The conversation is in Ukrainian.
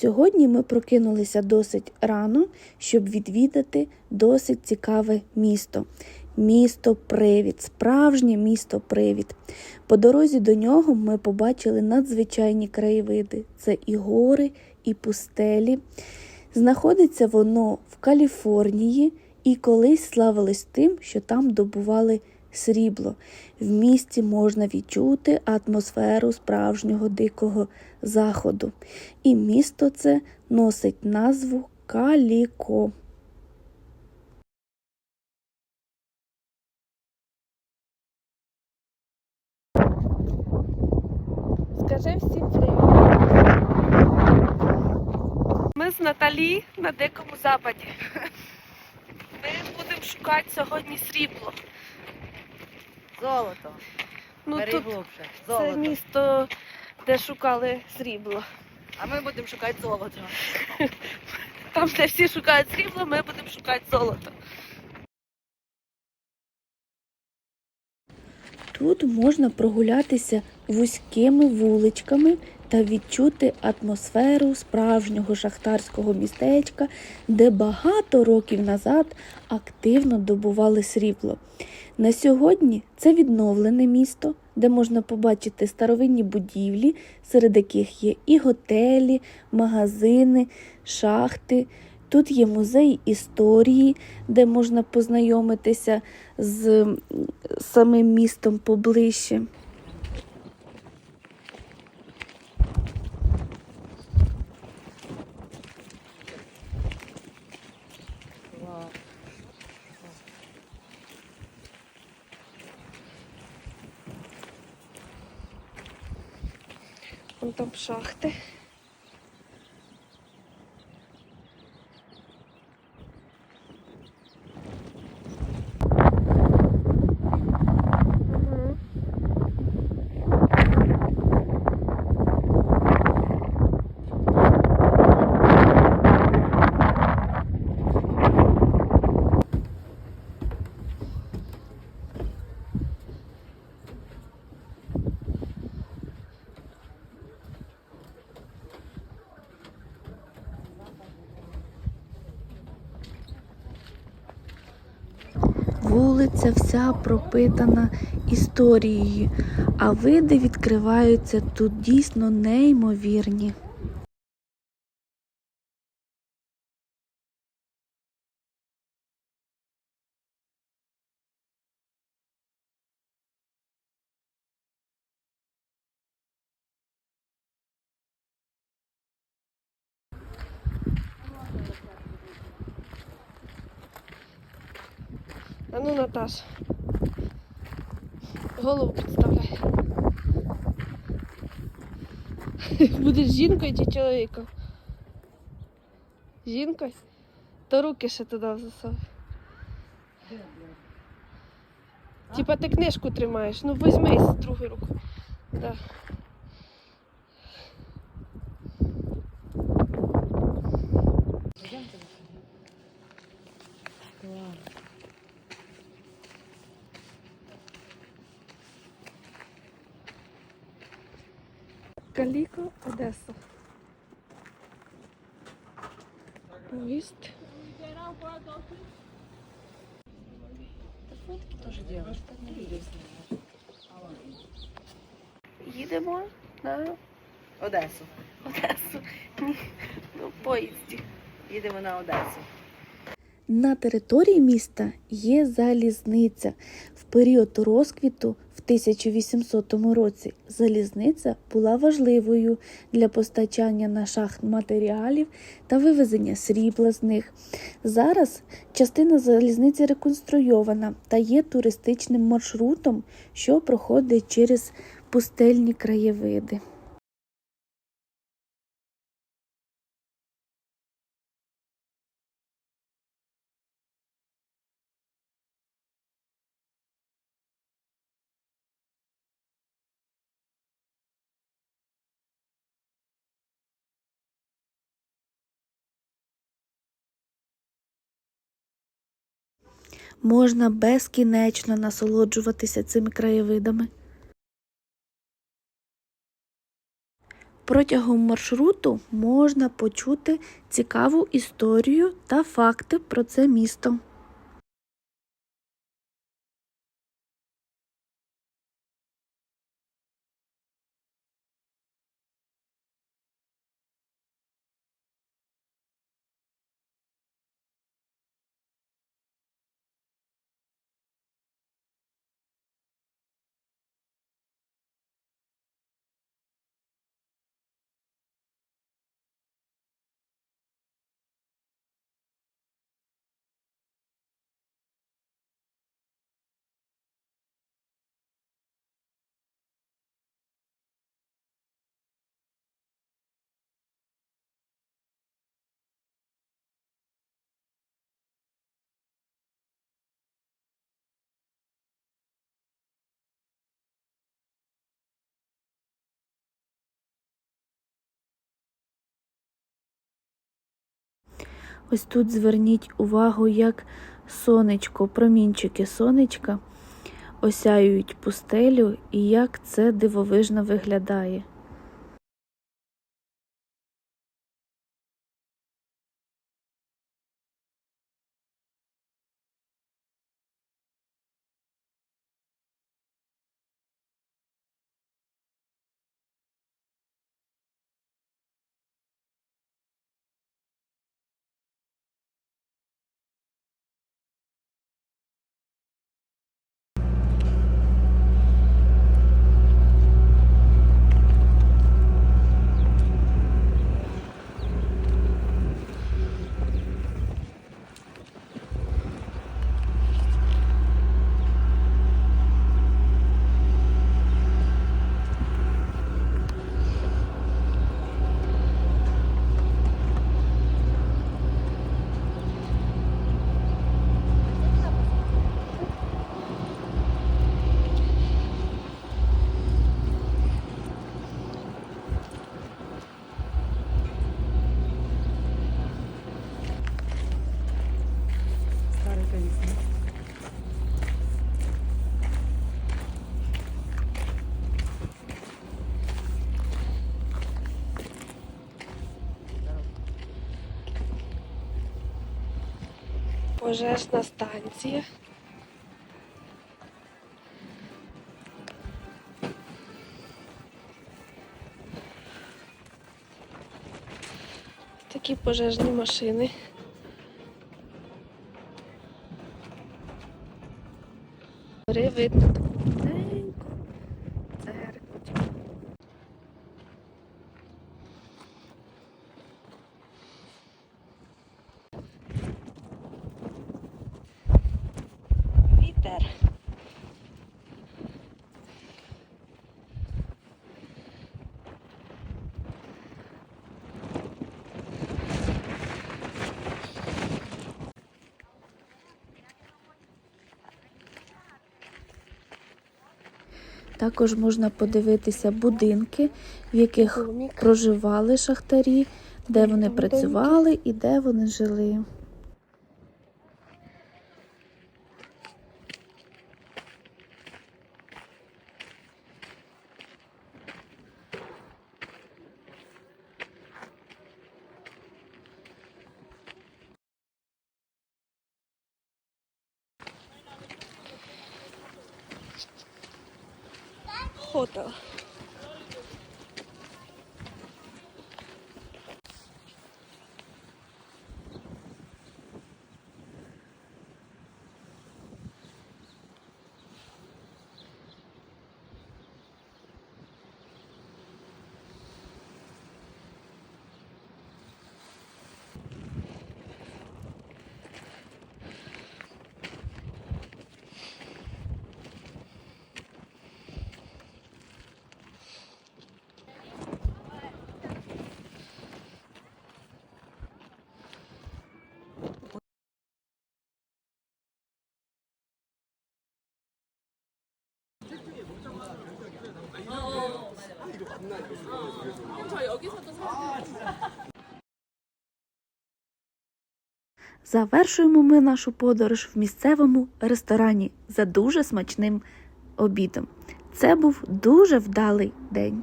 Сьогодні ми прокинулися досить рано, щоб відвідати досить цікаве місто. Місто Привід, справжнє місто Привід. По дорозі до нього ми побачили надзвичайні краєвиди: це і гори, і пустелі. Знаходиться воно в Каліфорнії і колись славилось тим, що там добували срібло. В місті можна відчути атмосферу справжнього дикого заходу. І місто це носить назву Каліко. Скажи всім привіт. Ми з Наталі на Дикому Западі. Ми будемо шукати сьогодні срібло. Золото. Ну Бери тут Золото. це місто, де шукали срібло. А ми будемо шукати золото. Там, де всі шукають срібло, ми будемо шукати золото. Тут можна прогулятися вузькими вуличками та відчути атмосферу справжнього шахтарського містечка, де багато років назад активно добували срібло. На сьогодні це відновлене місто, де можна побачити старовинні будівлі, серед яких є і готелі, магазини, шахти. Тут є музей історії, де можна познайомитися з самим містом поближче. Вон там шахти. Вулиця вся пропитана історією, а види відкриваються тут дійсно неймовірні. А ну, Наташ, голову підставляй. Будеш жінкою чи чоловіком? Жінкою? То руки ще туди засовуй. Типа ти книжку тримаєш, ну візьмись другу руку. Да. Каліко, Одеса. Поїзд. Їдемо на Одесу. Одесу. Ні, ну, поїзді. Їдемо на Одесу. На території міста є залізниця. В період розквіту в 1800 році залізниця була важливою для постачання на шахт матеріалів та вивезення срібла з них. Зараз частина залізниці реконструйована та є туристичним маршрутом, що проходить через пустельні краєвиди. Можна безкінечно насолоджуватися цими краєвидами. Протягом маршруту можна почути цікаву історію та факти про це місто. Ось тут зверніть увагу, як сонечко, промінчики сонечка осяюють пустелю і як це дивовижно виглядає. Пожежна станція. Такі пожежні машини. Видно Також можна подивитися будинки, в яких проживали шахтарі, де вони працювали і де вони жили. होतं. Хотел. Завершуємо ми нашу подорож в місцевому ресторані за дуже смачним обідом. Це був дуже вдалий день.